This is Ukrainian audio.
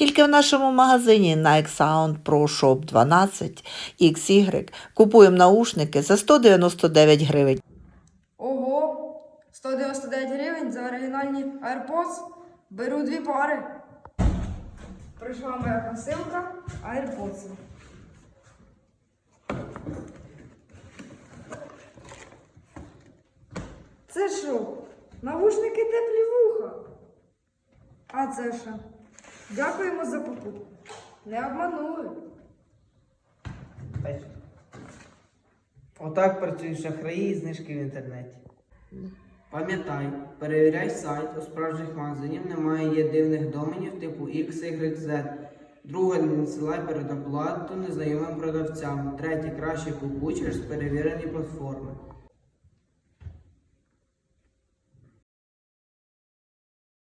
Тільки в нашому магазині Nike Sound Pro Shop 12 XY купуємо наушники за 199 гривень. Ого! 199 гривень за оригінальні AirPods. Беру дві пари. Прийшла моя посилка AirPods. Це що? Навушники теплі вуха. А це що? Дякуємо за покупку. Не обманули. Отак працюють шахраї і знижки в інтернеті. Пам'ятай, перевіряй сайт, у справжніх магазинів немає є дивних доменів типу X, Y, Z. Друге, не надсилай передоплату незнайомим продавцям. Третє, краще купуй через перевірені платформи.